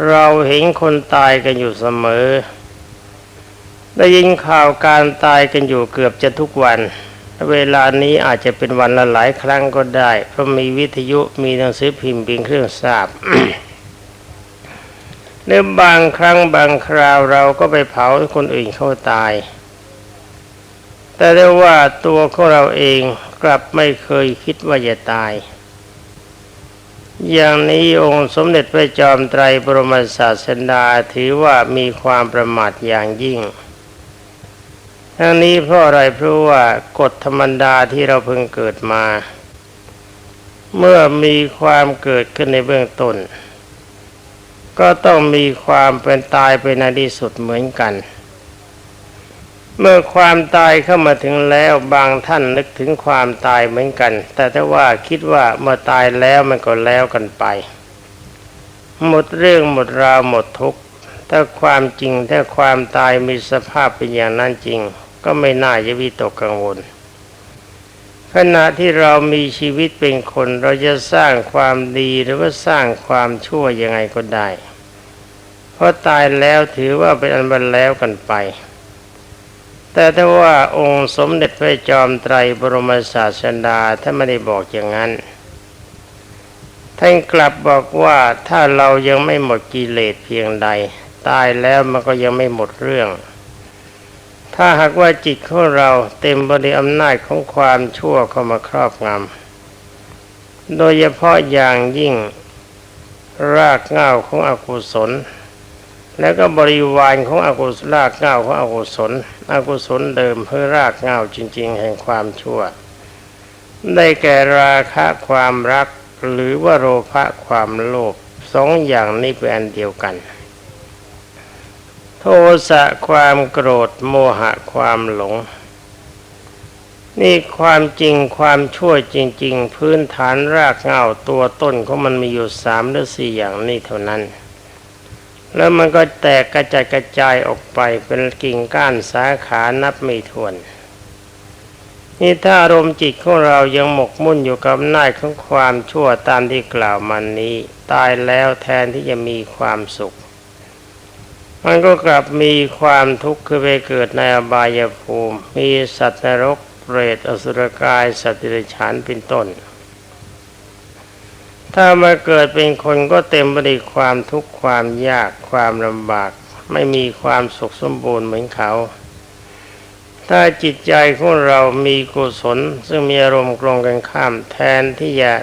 เราเห็นคนตายกันอยู่เสมอ ได้ยินข่าวการตายกันอยู่เกือบจะทุกวัน เวลานี้อาจจะเป็นวันละหลายครั้งก็ได้ เพราะมีวิทยุมีหนังสือพิมพ์เป็นเครื่องทราบหรือบางครั้งบางคราวเราก็ไปเผาคนอื่นเขาตาย แต่ได้ว่าตัวของเราเองกลับไม่เคยคิดว่าจะตาย อย่างนี้องค์สมเด็จพระจอมไตรบรมศาสดาถือว่ามีความประมาทอย่างยิ่ง ทั้งนี้เพราะอะไรเพราะว่ากฎธรรมดาที่เราเพิ่งเกิดมา เมื่อมีความเกิดขึ้นในเบื้องต้น ก็ต้องมีความเป็นตายเป็นในที่สุดเหมือนกัน เมื่อความตายเข้ามาถึงแล้วบางท่านนึกถึงความตายเหมือนกัน แต่ถ้าว่าคิดว่าเมื่อตายแล้วมันก็แล้วกันไป หมดเรื่องหมดราวหมดทุกข์ถ้าความจริงถ้าความตายมีสภาพเป็นอย่างนั้นจริง ก็ไม่น่าจะวิตกกังวลขณะที่เรามีชีวิตเป็นคนเราจะสร้างความดีหรือว่าสร้างความชั่วยังไงก็ได้ เพราะตายแล้วถือว่าเป็นอันบันแล้วกันไป แต่ถ้าว่าองค์สมเด็จพระจอมไตรบรมศาสดาท่านไม่ได้บอกอย่างนั้น ท่านกลับบอกว่าถ้าเรายังไม่หมดกิเลสเพียงใด ตายแล้วมันก็ยังไม่หมดเรื่อง ถ้าหากว่าจิตของเราเต็มบริอำนาจของความชั่วเข้ามาครอบงำโดยเฉพาะอย่างยิ่งรากเหง้าของอกุศล แล้วก็บริวารของอกุศลรากเง้าของอกุศล อกุศลเดิมเพื่อรากเง้าจริง ๆ แห่งความชั่ว ได้แก่ราคะความรักหรือว่าโลภะความโลภสองอย่างนี้เป็นอันเดียวกัน โทสะความโกรธโมหะความหลง นี่ความจริงความชั่วจริง ๆ พื้นฐานรากเง้าตัวต้นของมันมีอยู่สามหรือสี่อย่างนี้เท่านั้น แล้วมันก็แตกกระจายกระจายออกไปเป็นกิ่งก้านสาขานับไม่ถ้วน นี่ถ้าอารมณ์จิตของเรายังหมกมุ่นอยู่กับอำนาของความชั่วตามที่กล่าวมานี้ ตายแล้วแทนที่จะมีความสุข มันก็กลับมีความทุกข์คือไปเกิดในอบายภูมิ มีสัตว์นรกเปรตอสุรกายสัตว์เดรัจฉานเป็นต้น ถ้ามาเกิดเป็นคนก็เต็มไปด้วยความทุกข์ความยากความลำบาก ไม่มีความสุขสมบูรณ์เหมือนเขา ถ้าจิตใจของเรามีกุศล ซึ่งมีอารมณ์กลงกันข้ามแทนที่จะ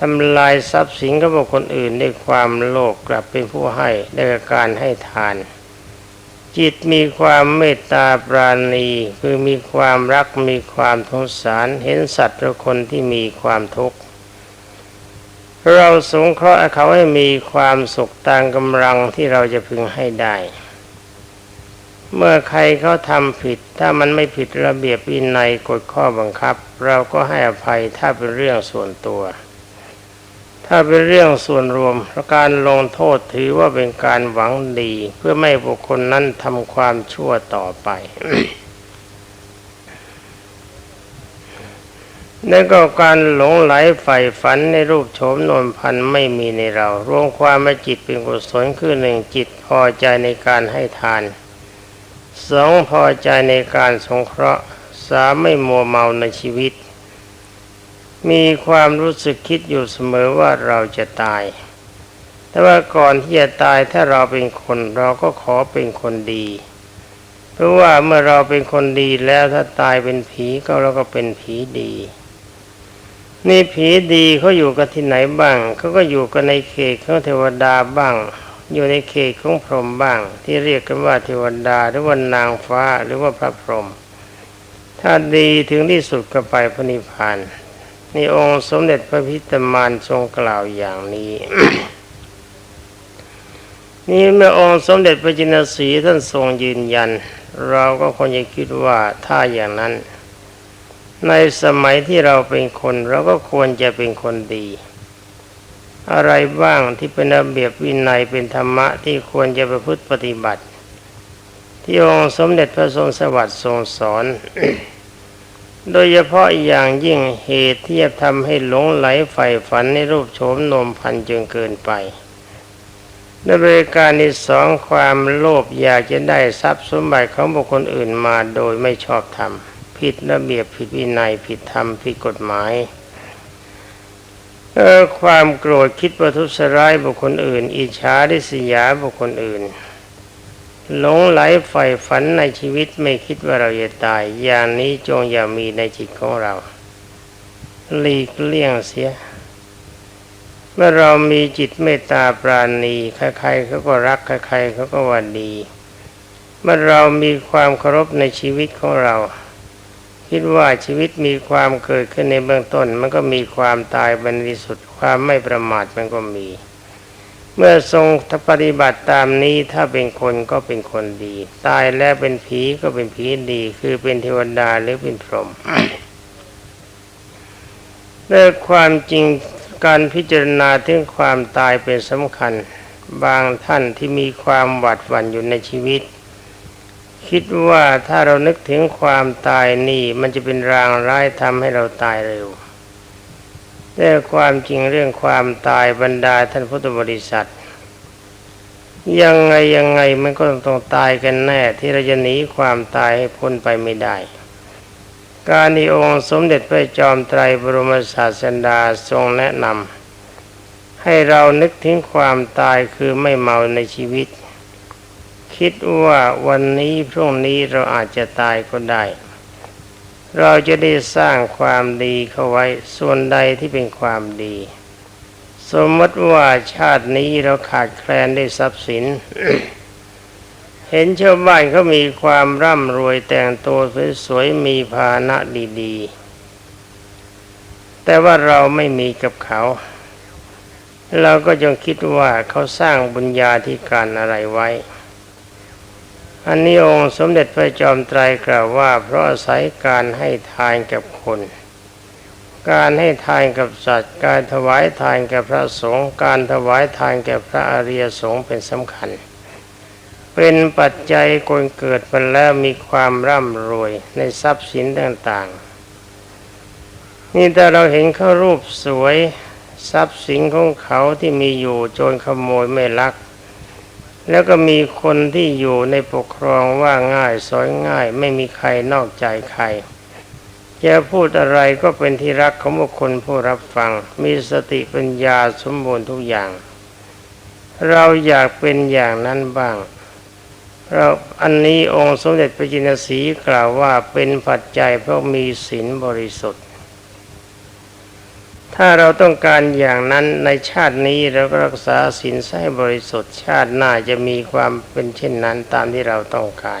ทำลายทรัพย์สินของบุคคลอื่นด้วยความโลภกลับเป็นผู้ให้ด้วยการให้ทาน จิตมีความเมตตาปราณีคือมีความรักมีความสงสารเห็นสัตว์และคนที่มีความทุกข์ เราสงเคราะห์เขาให้มีความสุขตามกำลังที่เราจะพึงให้ได้ เมื่อใครเขาทำผิด ถ้ามันไม่ผิดระเบียบวินัยกฎข้อบังคับ เราก็ให้อภัยถ้าเป็นเรื่องส่วนตัว ถ้าเป็นเรื่องส่วนรวมการลงโทษถือว่าเป็นการหวังดี เพื่อไม่ให้บุคคลนั้นทำความชั่วต่อไป แล้วก็การหลงไหลใฝ่ฝันในรูปโฉมนวลพันธ์ไม่มีในเรา รวมความว่าจิตเป็นกุศลคือหนึ่งจิตพอใจในการให้ทานสองพอใจในการสงเคราะห์สามไม่มัวเมาในชีวิต มีความรู้สึกคิดอยู่เสมอว่าเราจะตาย แต่ว่าก่อนที่จะตายถ้าเราเป็นคนเราก็ขอเป็นคนดี เพราะว่าเมื่อเราเป็นคนดีแล้วถ้าตายเป็นผีก็เราก็เป็นผีดี นี่ผีดีเขาอยู่กันที่ไหนบ้างเขาก็อยู่กันในเขตของเทวดาบ้าง อยู่ในเขตของพรหมบ้าง ที่เรียกกันว่าเทวดาหรือว่านางฟ้าหรือว่าพระพรหมถ้าดีถึงที่สุดก็ไปพระนิพพานนี่องค์สมเด็จพระพิตามานทรงกล่าวอย่างนี้ นี่เมื่อองค์สมเด็จพระจินสีท่านทรงยืนยัน เราก็คงจะคิดว่าถ้าอย่างนั้น ในสมัยที่เราเป็นคนเราก็ควรจะเป็นคนดี อะไรบ้างที่เป็นระเบียบวินัยเป็นธรรมะที่ควรจะประพฤติปฏิบัติ ที่องค์สมเด็จพระทรงสวัสดิ์ทรงสอน โดยเฉพาะอย่างยิ่งเหตุที่จะทำให้หลงไหลใฝ่ฝันในรูปโฉมนมพันจนเกินไปในบริการที่สองความโลภอยากจะได้ทรัพย์สมบัติของบุคคลอื่นมาโดยไม่ชอบธรรม ผิดระเบียบผิดวินัยผิดธรรมผิดกฎหมายเออความโกรธคิดประทุษร้ายบุคคลอื่น อิจฉาริษยาบุคคลอื่นหลงไหลใฝ่ฝันในชีวิตไม่คิดว่าเราจะตาย อย่างนี้จงอย่ามีในจิตของเราหลีกเลี่ยงเสีย เมื่อเรามีจิตเมตตาปราณีใครๆเขาก็รักใครๆเขาก็ว่าดี เมื่อเรามีความเคารพในชีวิตของเรา คิดว่าชีวิตมีความเกิดขึ้นในเบื้องต้น มันก็มีความตายบรรลิสุดความไม่ประมาทมันก็มี เมื่อทรงทปฏิบัติตามนี้ถ้าเป็นคนก็เป็นคนดี ตายแล้วเป็นผีก็เป็นผีดี คือเป็นเทวดาหรือเป็นพรหมด้วยความจริงการพิจารณาถึงความตายเป็นสำคัญ บางท่านที่มีความหวาดหวั่นอยู่ในชีวิต คิดว่าถ้าเรานึกถึงความตายนี่มันจะเป็นรางร้ายทำให้เราตายเร็ว แต่ความจริงเรื่องความตายบรรดาท่านพุทธบริษัท ยังไงยังไงมันก็ต้องตายกันแน่ที่เราจะหนีความตายให้พ้นไปไม่ได้ การที่องค์สมเด็จพระจอมไตรบรมศาสดาทรงแนะนำให้เรานึกถึงความตายคือไม่เมาในชีวิต คิดว่าวันนี้พรุ่งนี้เราอาจจะตายก็ได้ เราจะได้สร้างความดีเข้าไว้ส่วนใดที่เป็นความดี สมมติว่าชาตินี้เราขาดแคลนได้ทรัพย์สิน เห็นชาวบ้านเขามีความร่ำรวยแต่งตัวสวยๆมีภาณะดีๆ แต่ว่าเราไม่มีกับเขา เราก็จงคิดว่าเขาสร้างบุญญาธิการอะไรไว้ อันนี้องค์สมเด็จพระจอมไตรกล่าวว่า เพราะอาศัยการให้ทานกับคน การให้ทานกับสัตว์ การถวายทานแก่พระสงฆ์การถวายทานแก่พระอริยสงฆ์เป็นสำคัญ เป็นปัจจัยคนเกิดมาแล้วมีความร่ำรวยในทรัพย์สินต่างๆ นี่แต่เราเห็นเขารูปสวยทรัพย์สินของเขาที่มีอยู่โจรขโมยไม่ลัก แล้วก็มีคนที่อยู่ในปกครองว่าง่ายสอยง่าย ไม่มีใครนอกใจใครจะพูดอะไรก็เป็นที่รักของบุคคลผู้รับฟัง มีสติปัญญาสมบูรณ์ทุกอย่าง เราอยากเป็นอย่างนั้นบ้าง เราอันนี้องค์สมเด็จพระจินสีกล่าวว่าเป็นปัจจัยเพราะมีศีลบริสุทธิ์ ถ้าเราต้องการอย่างนั้นในชาตินี้เราก็รักษาศีลให้บริสุทธิ์ชาติหน้าจะมีความเป็นเช่นนั้นตามที่เราต้องการ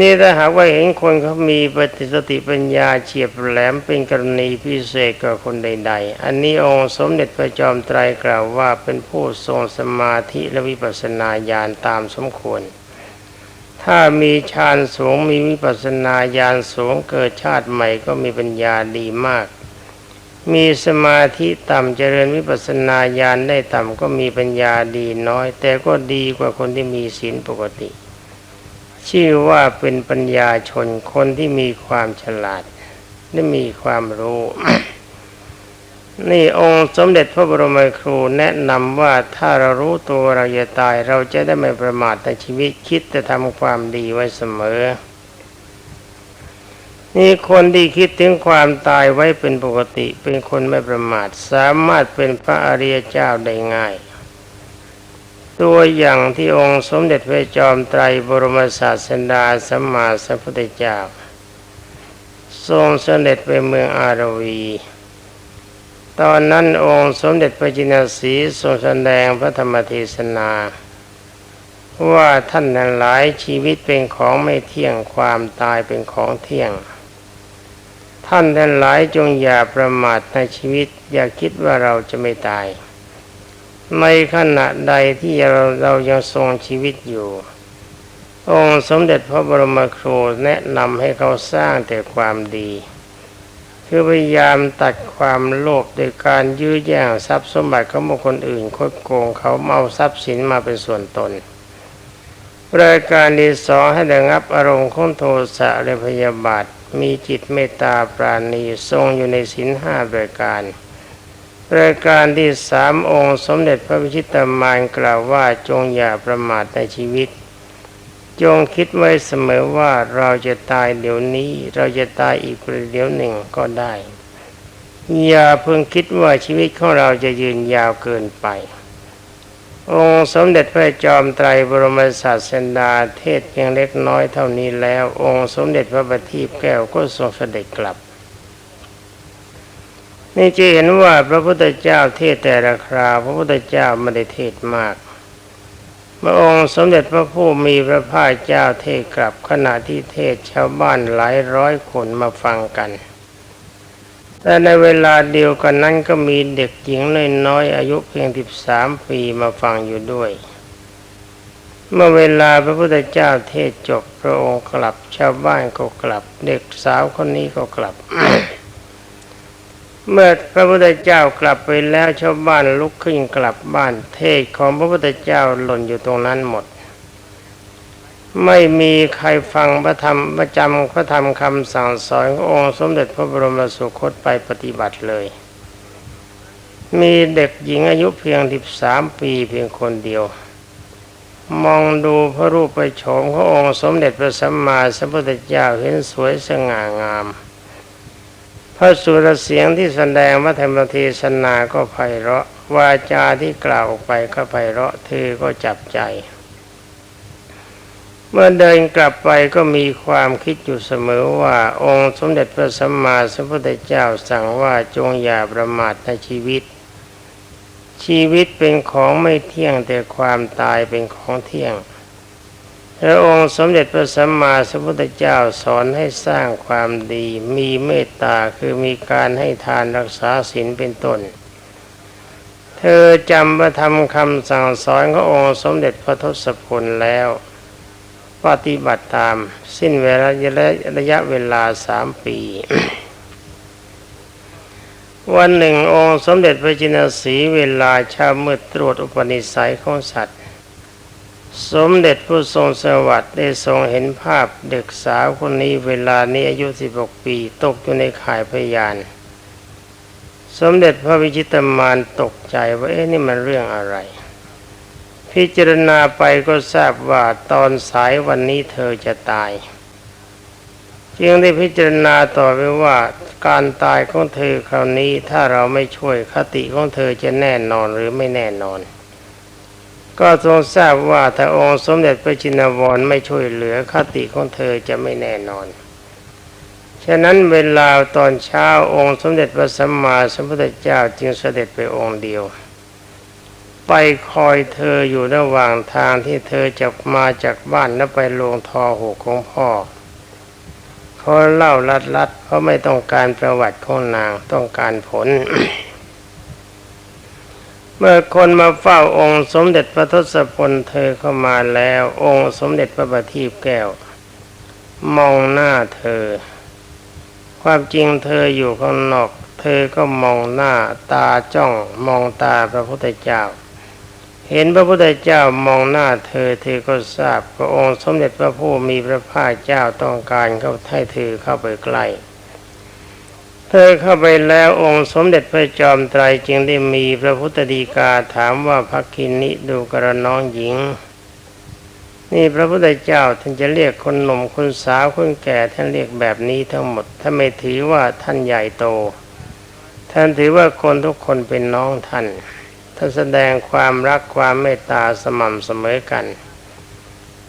นี่ถ้าหากว่าเห็นคนเขามีปฏิสติปัญญาเฉียบแหลมเป็นกรณีพิเศษกับคนใด ๆ อันนี้องค์สมเด็จพระจอมไตรกล่าวว่าเป็นผู้ทรงสมาธิและวิปัสสนาญาณตามสมควรถ้ามีฌานสูงมีวิปัสสนาญาณสูงเกิดชาติใหม่ก็มีปัญญาดีมาก มีสมาธิต่ำเจริญวิปัสสนาญาณได้ต่ำก็มีปัญญาดีน้อย แต่ก็ดีกว่าคนที่มีศีลปกติ ชื่อว่าเป็นปัญญาชนคนที่มีความฉลาดและมีความรู้ นี่องค์สมเด็จพระบรมครูแนะนำว่าถ้าเรารู้ตัวเราจะตาย เราจะได้ไม่ประมาทในชีวิตคิดจะทำความดีไว้เสมอ นี่คนที่คิดถึงความตายไว้เป็นปกติ เป็นคนไม่ประมาท สามารถเป็นพระอริยเจ้าได้ง่าย ตัวอย่างที่องค์สมเด็จพระจอมไตรบรมศาสดาสัมมาสัมพุทธเจ้า ทรงเสด็จไปเมืองอารวี ตอนนั้นองค์สมเด็จพระจินสีทรงแสดงพระธรรมเทศนาว่าท่านนั้นหลายชีวิตเป็นของไม่เที่ยงความตายเป็นของเที่ยง ท่านทั้งหลายจงอย่าประมาทในชีวิต อย่าคิดว่าเราจะไม่ตาย ในขณะใดที่เราเรายังทรงชีวิตอยู่ องค์สมเด็จพระบรมครูแนะนำให้เขาสร้างแต่ความดี คือพยายามตัดความโลภโดยการยื้อแย่งทรัพย์สมบัติของบุคคลอื่นคดโกงเขาเมาทรัพย์สินมาเป็นส่วนตนรายการที่สองให้ระงับอารมณ์ของโทสะและพยาบาท มีจิตเมตตาปราณีทรงอยู่ในศีลห้าประการรายการที่สามองค์สมเด็จพระวิชิตามานกล่าวว่าจงอย่าประมาทในชีวิต จงคิดไว้เสมอว่าเราจะตายเดี๋ยวนี้ เราจะตายอีกประเดี๋ยวหนึ่งก็ได้ อย่าเพิ่งคิดว่าชีวิตของเราจะยืนยาวเกินไป องค์สมเด็จพระจอมไตรบรมศาสดาเทศเพียงเล็กน้อยเท่านี้แล้ว องค์สมเด็จพระบัณฑิตแก้วก็ทรงเสด็จกลับ นี่จะเห็นว่าพระพุทธเจ้าเทศแต่ละคราวพระพุทธเจ้าไม่ได้เทศมากพระองค์สมเด็จพระผู้มีพระภาคเจ้าเทศกลับขณะที่เทศชาวบ้านหลายร้อยคนมาฟังกัน แต่ในเวลาเดียวกันนั้นก็มีเด็กหญิงน้อยๆอายุเพียงสิบสามปีมาฟังอยู่ด้วย เมื่อเวลาพระพุทธเจ้าเทศจบพระองค์กลับชาวบ้านก็กลับ เด็กสาวคนนี้ก็กลับ เมื่อพระพุทธเจ้ากลับไปแล้วชาวบ้านลุกขึ้นกลับบ้านเทศของพระพุทธเจ้าหล่นอยู่ตรงนั้นหมด ไม่มีใครฟังพระธรรมประจำพระธรรมคำสั่งสอนขององค์สมเด็จพระบรมสุคตไปปฏิบัติเลย มีเด็กหญิงอายุเพียงสิบสามปีเพียงคนเดียว มองดูพระรูปไปโฉมขององค์สมเด็จพระสัมมาสัมพุทธเจ้าเห็นสวยสง่างาม พระสุรเสียงที่แสดงวัธรรมเทศนาก็ไพเราะวาจาที่กล่าวออกไปก็ไพเราะเธอก็จับใจ เมื่อเดินกลับไปก็มีความคิดอยู่เสมอว่าองค์สมเด็จพระสัมมาสัมพุทธเจ้าสั่งว่าจงอย่าประมาทในชีวิต ชีวิตเป็นของไม่เที่ยงแต่ความตายเป็นของเที่ยงพระองค์สมเด็จพระสัมมาสัมพุทธเจ้าสอนให้สร้างความดี มีเมตตาคือมีการให้ทานรักษาศีลเป็นต้น เธอจำพระธรรมคำสั่งสอนขององค์สมเด็จพระทศพลแล้ว ปฏิบัติตามสิ้นเวลาระยะเวลาสามปี วันหนึ่งองค์สมเด็จพระจินสีเวลาเช้ามืดตรวจอุปนิสัยของสัตว์ สมเด็จผู้ทรงสวัสดิ์ได้ทรงเห็นภาพเด็กสาวคนนี้เวลานี้อายุ 16 ปี ตกอยู่ในข่ายพยาน สมเด็จพระวิชิตมารตกใจว่าเอ๊ะนี่มันเรื่องอะไร พิจารณาไปก็ทราบว่าตอนสายวันนี้เธอจะตาย จึงได้พิจารณาต่อไปว่าการตายของเธอคราวนี้ถ้าเราไม่ช่วยคติของเธอจะแน่นอนหรือไม่แน่นอน ก็ทรงทราบว่าถ้าองค์สมเด็จพระจินวรไม่ช่วยเหลือคติของเธอจะไม่แน่นอน ฉะนั้นเวลาตอนเช้าองค์สมเด็จพระสัมมาสัมพุทธเจ้าจึงเสด็จไปองค์เดียว ไปคอยเธออยู่ระหว่างทางที่เธอจะมาจากบ้านแล้วไปลงทอหกของพ่อเขาเล่าลัดลัดๆเพราะไม่ต้องการประวัติของนางต้องการผล เมื่อคนมาเฝ้าองค์สมเด็จพระทศพลเธอเข้ามาแล้ว องค์สมเด็จพระบัณฑิตแก้ว มองหน้าเธอ ความจริงเธออยู่ข้างนอก เธอก็มองหน้าตาจ้องมองตาพระพุทธเจ้า เห็นพระพุทธเจ้ามองหน้าเธอเธอก็ทราบพระองค์สมเด็จพระผู้มีพระภาคเจ้าต้องการเข้าให้เธอเข้าไปใกล้เธอเข้าไปแล้วองค์สมเด็จพระจอมไตรจึงได้มีพระพุทธดีกาถามว่าพักคินิดูกระน้องหญิง นี่พระพุทธเจ้าท่านจะเรียกคนหนุ่มคนสาวคนแก่ท่านเรียกแบบนี้ทั้งหมดถ้าไม่ถือว่าท่านใหญ่โต ท่านถือว่าคนทุกคนเป็นน้องท่าน ท่านแสดงความรักความเมตตาสม่ำเสมอกัน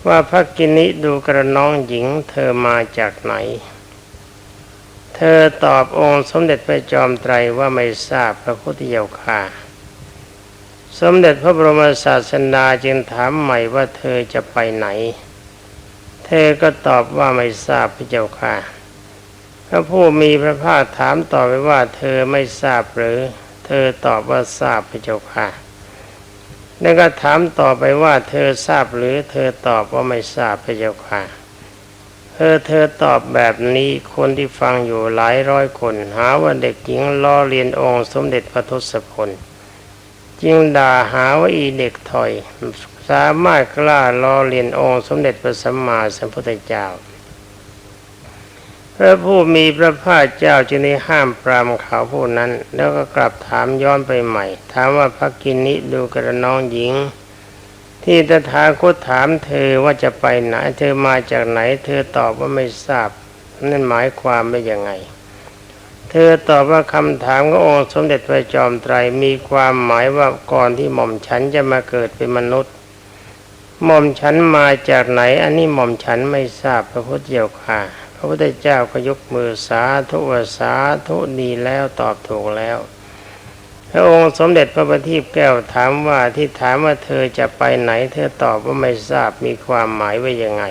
ว่าพระกินิดูกระน้องหญิงเธอมาจากไหน เธอตอบองค์สมเด็จพระจอมไตรว่าไม่ทราบพระพุทธเจ้าค่ะสมเด็จพระบรมศาสดาจึงถามใหม่ว่าเธอจะไปไหน เธอก็ตอบว่าไม่ทราบพระเจ้าค่ะพระผู้มีพระภาคถามต่อไปว่าเธอไม่ทราบหรือ เธอตอบว่าทราบพระเจ้าค่ะแล้วก็ถามต่อไปว่าเธอทราบหรือเธอตอบว่าไม่ทราบพระเจ้าค่ะเธอเธอตอบแบบนี้คนที่ฟังอยู่หลายร้อยคน หาว่าเด็กหญิงล้อเลียนองค์สมเด็จพระทศพลจึงด่าหาว่าอีเด็กถอย สามารถกล้าล้อเลียนองค์สมเด็จพระสัมมาสัมพุทธเจ้า ระผู้มีพระภาคเจ้าจึงได้ห้ามปรามเขาผู้นั้น แล้วก็กลับถามย้อนไปใหม่ ถามว่าพระกินนิดูกระน้องหญิง ที่ตถาคตถามเธอว่าจะไปไหน เธอมาจากไหน เธอตอบว่าไม่ทราบ นั่นหมายความว่ายังไง เธอตอบว่าคำถามขององค์สมเด็จพระจอมไตรมีความหมายว่าก่อนที่หม่อมฉันจะมาเกิดเป็นมนุษย์ หม่อมฉันมาจากไหน อันนี้หม่อมฉันไม่ทราบพระพุทธเจ้าค่ะ ระพุทธเจ้าก็ยกมือสาธุวสาธุดีแล้วตอบถูกแล้ว พระองค์สมเด็จพระบัณฑิตแก้วถามว่าที่ถามว่าเธอจะไปไหน เธอตอบว่าไม่ทราบมีความหมายว่ายังไง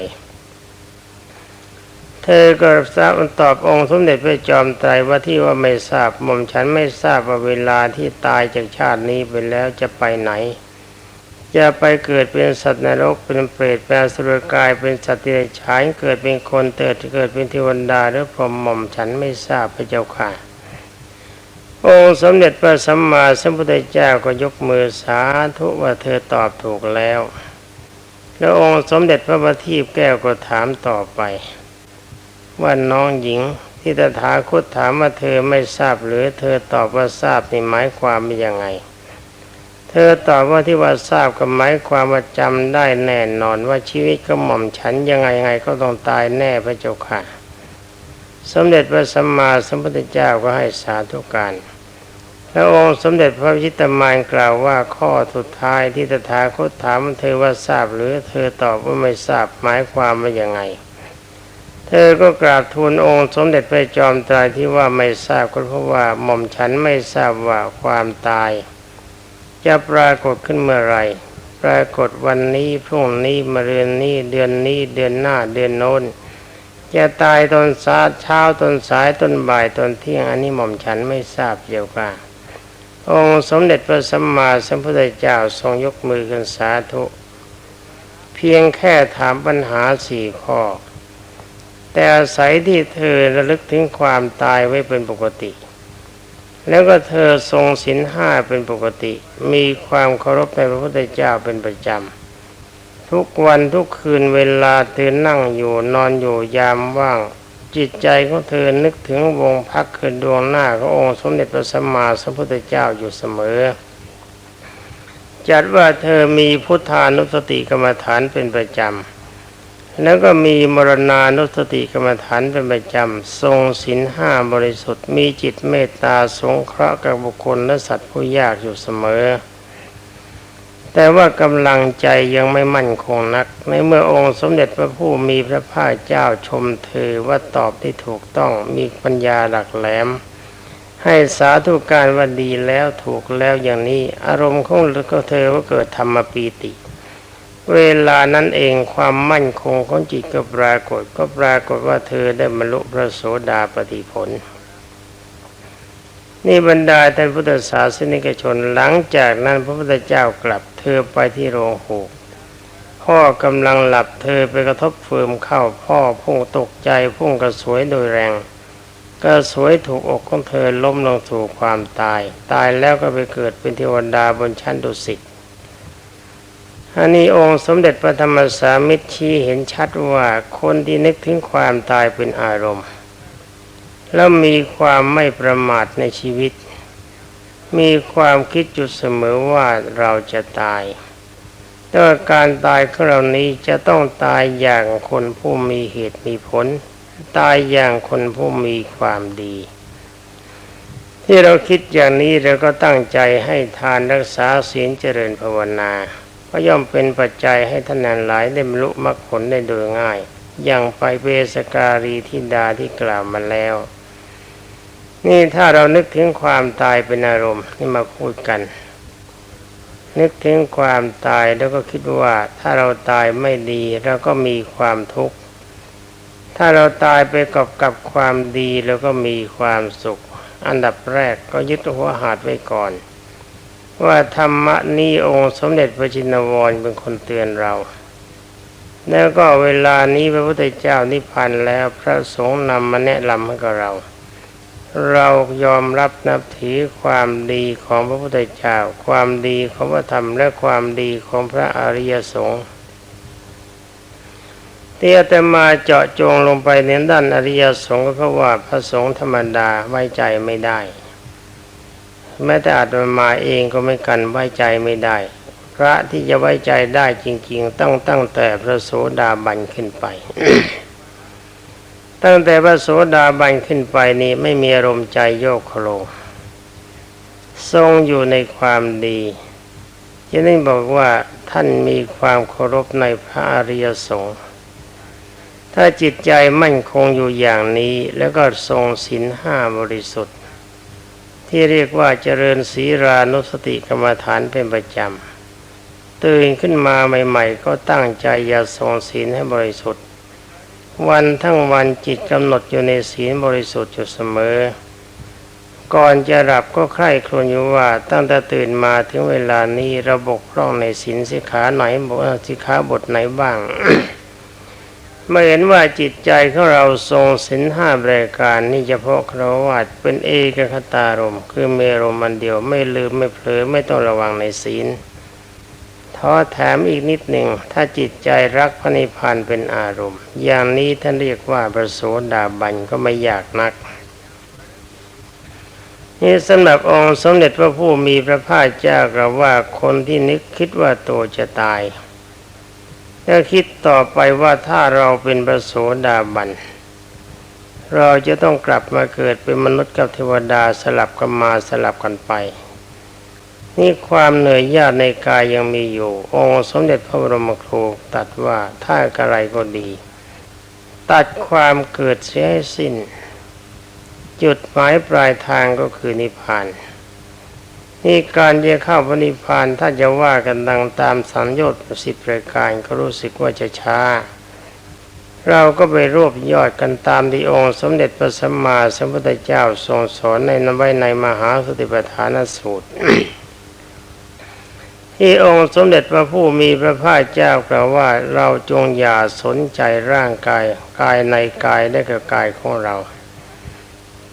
เธอก็ทราบตอบองค์สมเด็จพระจอมไตรว่าที่ว่าไม่ทราบหม่อมฉันไม่ทราบว่าเวลาที่ตายจากชาตินี้ไปแล้วจะไปไหน จะไปเกิดเป็นสัตว์นรกเป็นเปรตเป็นอสุรกายเป็นสัตว์เดรัจฉานเกิดเป็นคนเติดเกิดเป็นเทวดาหรือพรหมหม่อมฉันไม่ทราบพระเจ้าค่ะ องค์สมเด็จพระสัมมาสัมพุทธเจ้าก็ยกมือสาธุว่าเธอตอบถูกแล้ว แล้วองค์สมเด็จพระบัณฑิตแก้วก็ถามต่อไป ว่าน้องหญิงที่ตถาคตถามว่าเธอไม่ทราบหรือเธอตอบว่าทราบนี่หมายความเป็นยังไง เธอตอบว่าที่ว่าทราบก็หมายความว่าจำได้แน่นอนว่าชีวิตก็หม่อมฉันยังไงยังไงก็ต้องตายแน่พระเจ้าค่ะ สมเด็จพระสัมมาสัมพุทธเจ้าก็ให้สาธุการแล้วองค์สมเด็จพระวิชิตมานกล่าวว่าข้อสุดท้ายที่ตถาคตถามเธอว่าทราบหรือเธอตอบว่าไม่ทราบหมายความว่ายังไง เธอก็กราบทูลองค์สมเด็จพระจอมไตรที่ว่าไม่ทราบก็เพราะว่าหม่อมฉันไม่ทราบว่าความตาย จะปรากฏขึ้นเมื่อไรปรากฏวันนี้พรุ่งนี้มะรืนนี้เดือนนี้เดือนหน้าเดือนโน้นจะตายตอนสาเช้าตอนสายตอนบ่ายตอนเที่ยงอันนี้หม่อมฉันไม่ทราบเดียวกันองค์สมเด็จพระสัมมาสัมพุทธเจ้าทรงยกมือขึ้นสาธุ เพียงแค่ถามปัญหาสี่ข้อ แต่อาศัยที่เธอระลึกถึงความตายไว้เป็นปกติ แล้วก็เธอทรงศีลห้าเป็นปกติ มีความเคารพในพระพุทธเจ้าเป็นประจำ ทุกวันทุกคืนเวลาเธอนั่งอยู่นอนอยู่ยามว่าง จิตใจของเธอนึกถึงวงพักคือดวงหน้าขององค์สมเด็จพระสัมมาสัมพุทธเจ้าอยู่เสมอ จัดว่าเธอมีพุทธานุสติกรรมฐานเป็นประจำ แล้วก็มีมรณานุสติกรรมฐานเป็นประจำ ทรงศีลห้าบริสุทธิ์ มีจิตเมตตาสงเคราะห์กับบุคคลและสัตว์ผู้ยากอยู่เสมอ แต่ว่ากำลังใจยังไม่มั่นคงนัก ในเมื่อองค์สมเด็จพระผู้มีพระภาคเจ้าชมเธอว่าตอบที่ถูกต้องมีปัญญาหลักแหลม ให้สาธุการว่าดีแล้วถูกแล้วอย่างนี้ อารมณ์ของเธอว่าเกิดธรรมปีติ เวลานั้นเองความมั่นคงของจิตก็ปรากฏก็ปรากฏว่าเธอได้บรรลุพระโสดาปฏิผล นี่บรรดาท่านพุทธศาสนิกชนหลังจากนั้นพระพุทธเจ้ากลับเธอไปที่โรงหูกพ่อกำลังหลับเธอไปกระทบเฟืมเข้าพ่อพุ่งตกใจพุ่งกระสวยโดยแรง กระสวยถูกอกของเธอล้มลงสู่ความตาย ตายแล้วก็ไปเกิดเป็นเทวดาบนชั้นดุสิต อันนี้องค์สมเด็จพระธรรมสามิตรชี้เห็นชัดว่าคนที่นึกถึงความตายเป็นอารมณ์ แล้วมีความไม่ประมาทในชีวิต มีความคิดจุดเสมอว่าเราจะตาย แต่ว่าการตายของเรานี้จะต้องตายอย่างคนผู้มีเหตุมีผล ตายอย่างคนผู้มีความดีที่เราคิดอย่างนี้เราก็ตั้งใจให้ทานรักษาศีลเจริญภาวนา ก็ย่อมเป็นปัจจัยให้ท่านนหลายได้บรรลุมรรคผลได้โดยง่าย อย่างไปเบสการีทิดาที่กล่าวมาแล้ว นี่ถ้าเรานึกถึงความตายเป็นอารมณ์นี่มาพูดกัน นึกถึงความตายแล้วก็คิดว่าถ้าเราตายไม่ดีเราก็มีความทุกข์ถ้าเราตายไปกับกับความดีเราก็มีความสุข อันดับแรกก็ยึดหัวหาดไว้ก่อน ว่าธรรมนี้องค์สมเด็จพระจินวรเป็นคนเตือนเรา แล้วก็เวลานี้พระพุทธเจ้านิพพานแล้วพระสงฆ์นำมาแนะนำให้กับเรา เรายอมรับนับถือความดีของพระพุทธเจ้า ความดีของพระธรรมและความดีของพระอริยสงฆ์ที่อาตมาเจาะจงลงไปในด้านอริยสงฆ์ก็เพราะว่าพระสงฆ์ธรรมดาไว้ใจไม่ได้ แม้แต่อาตมาเองก็ไม่กันไว้ใจไม่ได้ พระที่จะไว้ใจได้จริง ๆ ต้องตั้งแต่พระโสดาบันขึ้นไป ตั้งแต่พระโสดาบันขึ้นไปนี้ไม่มีอารมณ์ใจโยกโคลงทรงอยู่ในความดีจะได้บอกว่าท่านมีความเคารพในพระอริยสงฆ์ถ้าจิตใจมั่นคงอยู่อย่างนี้แล้วก็ทรงศีลห้าบริสุทธิ์ ที่เรียกว่าเจริญศีรานุสติกรรมฐานเป็นประจำตื่นขึ้นมาใหม่ๆ ก็ตั้งใจอย่าทรงศีลให้บริสุทธิ์ วันทั้งวันจิตกำหนดอยู่ในศีลบริสุทธิ์อยู่เสมอ ก่อนจะหลับก็ใคร่ครวญอยู่ว่าตั้งแต่ตื่นมาถึงเวลานี้ระบกพร่องในศีลสิขาไหนบทสิขาบทไหนบ้าง เมื่อเห็นว่าจิตใจของเราทรงศีลห้าบริการนี่เฉพาะครวัตเป็นเอกคตารมคือเมรมมันเดียวไม่ลืมไม่เผลอไม่ต้องระวังในศีลท้อแถมอีกนิดหนึ่งถ้าจิตใจรักพระนิพพานเป็นอารมณ์ อย่างนี้ท่านเรียกว่าประโสดาบันก็ไม่ยากนักนี่สำหรับองค์สมเด็จพระผู้มีพระภาคเจ้ากล่าวว่าคนที่นึกคิดว่าตัวจะตาย แล้วคิดต่อไปว่าถ้าเราเป็นพระโสดาบัน เราจะต้องกลับมาเกิดเป็นมนุษย์กับเทวดาสลับกันมาสลับกันไป นี่ความเหนื่อยยากในกายยังมีอยู่ องค์สมเด็จพระบรมครูตัดว่าถ้าอะไรก็ดี ตัดความเกิดเสียให้สิ้น จุดหมายปลายทางก็คือนิพพาน นี่การจะเข้าพระนิพพานถ้าจะว่ากันดังตามสัญญชน์สิบรายการก็รู้สึกว่าจะช้า เราก็ไปรวบยอดกันตามที่องค์ สมเด็จพระสัมมาสัมพุทธเจ้าทรงสอนในนไว้ในมหาสติปัฏฐานสูตรที่องค์สมเด็จพระผู้มีพระภาคเจ้ากล่าวว่าเราจงอย่าสนใจร่างกายกายในกายและกับกายของเรา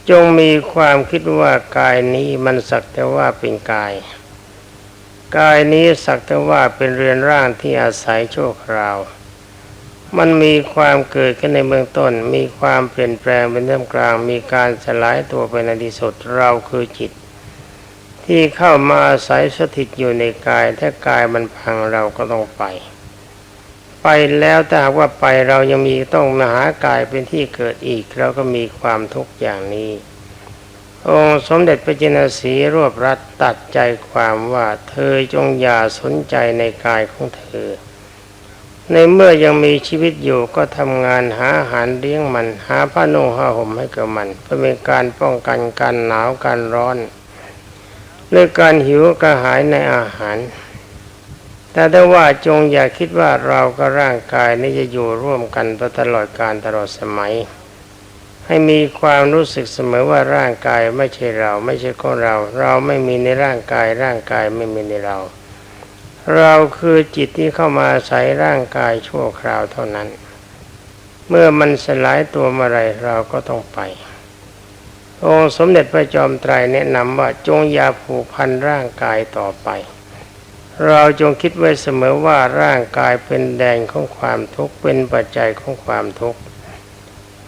จงมีความคิดว่ากายนี้มันสักแต่ว่าเป็นกาย กายนี้สักแต่ว่าเป็นเรือนร่างที่อาศัยชั่วคราว มันมีความเกิดขึ้นในเบื้องต้น มีความเปลี่ยนแปลงเป็นเริ่มกลาง มีการสลายตัวไปในที่สุดเราคือจิต ที่เข้ามาอาศัยสถิตอยู่ในกาย ถ้ากายมันพังเราก็ต้องไป ไปแล้วถ้าหากว่าไปเรายังมีต้องมาหากายเป็นที่เกิดอีก เราก็มีความทุกข์อย่างนี้ องค์สมเด็จพระจินสีรวบรัดตัดใจความว่าเธอจงอย่าสนใจในกายของเธอ ในเมื่อยังมีชีวิตอยู่ก็ทำงานหาอาหารเลี้ยงมัน หาผ้านุ่งผ้าห่มให้กับมัน เพื่อเป็นการป้องกันการหนาวการร้อนหรือการหิวกระหายในอาหาร แต่ถ้าว่าจงอย่าคิดว่าเรากับร่างกายนี้จะอยู่ร่วมกันตลอดการตลอดสมัย ให้มีความรู้สึกเสมอว่าร่างกายไม่ใช่เราไม่ใช่ของเรา เราไม่มีในร่างกาย ร่างกายไม่มีในเรา เราคือจิตที่เข้ามาใส่ร่างกายชั่วคราวเท่านั้น เมื่อมันสลายตัวเมื่อไรเราก็ต้องไปองค์สมเด็จพระจอมไตรแนะนำว่าจงอย่าผูกพันร่างกายต่อไป เราจงคิดไว้เสมอว่าร่างกายเป็นแดนของความทุกข์เป็นปัจจัยของความทุกข์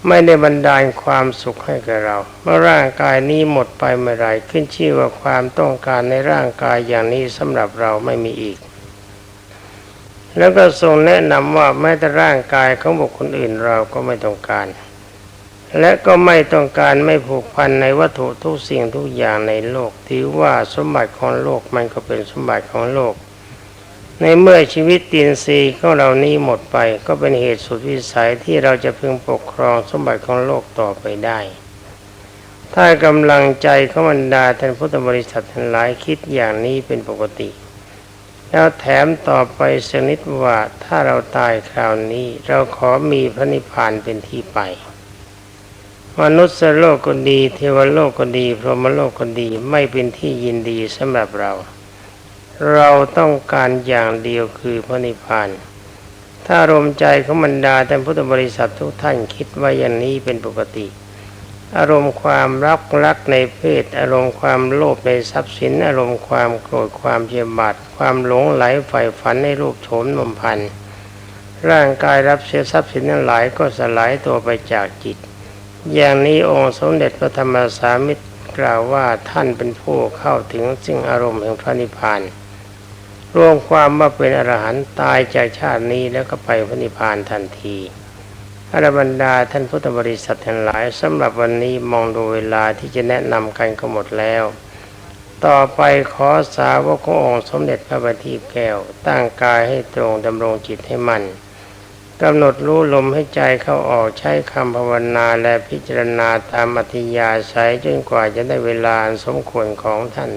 ไม่ได้บันดาลความสุขให้แก่เรา เมื่อร่างกายนี้หมดไปเมื่อไรขึ้นชื่อว่าความต้องการในร่างกายอย่างนี้สำหรับเราไม่มีอีก แล้วก็ทรงแนะนำว่าแม้แต่ร่างกายของบุคคลอื่นเราก็ไม่ต้องการ และก็ไม่ต้องการไม่ผูกพันในวัตถุทุกสิ่งทุกอย่างในโลกถือว่าสมบัติของโลกมันก็เป็นสมบัติของโลก ในเมื่อชีวิตตีนซีของเรานี้หมดไป ก็เป็นเหตุสุดวิสัยที่เราจะพึงปกครองสมบัติของโลกต่อไปได้ ถ้ากำลังใจของบรรดาท่านพุทธบริษัททั้งหลายคิดอย่างนี้เป็นปกติแล้วแถมต่อไปสนิดว่าถ้าเราตายคราวนี้ เราขอมีพระนิพพานเป็นที่ไป มนุษย์โลกก็ดี เทวโลกก็ดี พรหมโลกก็ดีไม่เป็นที่ยินดีสำหรับเรา เราต้องการอย่างเดียวคือพระนิพพาน ถ้ารมใจของบรรดาท่านพุทธบริษัททุกท่านคิดว่าอย่างนี้เป็นปกติ อารมณ์ความรักรักในเพศ อารมณ์ความโลภในทรัพย์สิน อารมณ์ความโกรธความเพียบาทความหลงไหลใฝ่ฝันในรูปโฉมนมพันร่างกายรับเชื้อทรัพย์สินทั้งหลายก็สลายตัวไปจากจิต อย่างนี้องค์สมเด็จพระธรรมสามิตรกล่าวว่าท่านเป็นผู้เข้าถึงซึ่งอารมณ์แห่งพระนิพพานรวมความว่าเป็นอรหันต์ตายจากชาตินี้แล้วก็ไปพระนิพพานทันทีอรบรรดาท่านพุทธบริษัททั้งหลายสำหรับวันนี้มองดูเวลาที่จะแนะนำกันก็หมดแล้ว ต่อไปขอสาวกขององค์สมเด็จพระบัณฑิตแก้ว ตั้งกายให้ตรงดำรงจิตให้มั่น กำหนดรู้ลมให้ใจเข้าออกใช้คำภาวนาและพิจารณาตามอัธยาศัยจนกว่าจะได้เวลาสมควรของท่าน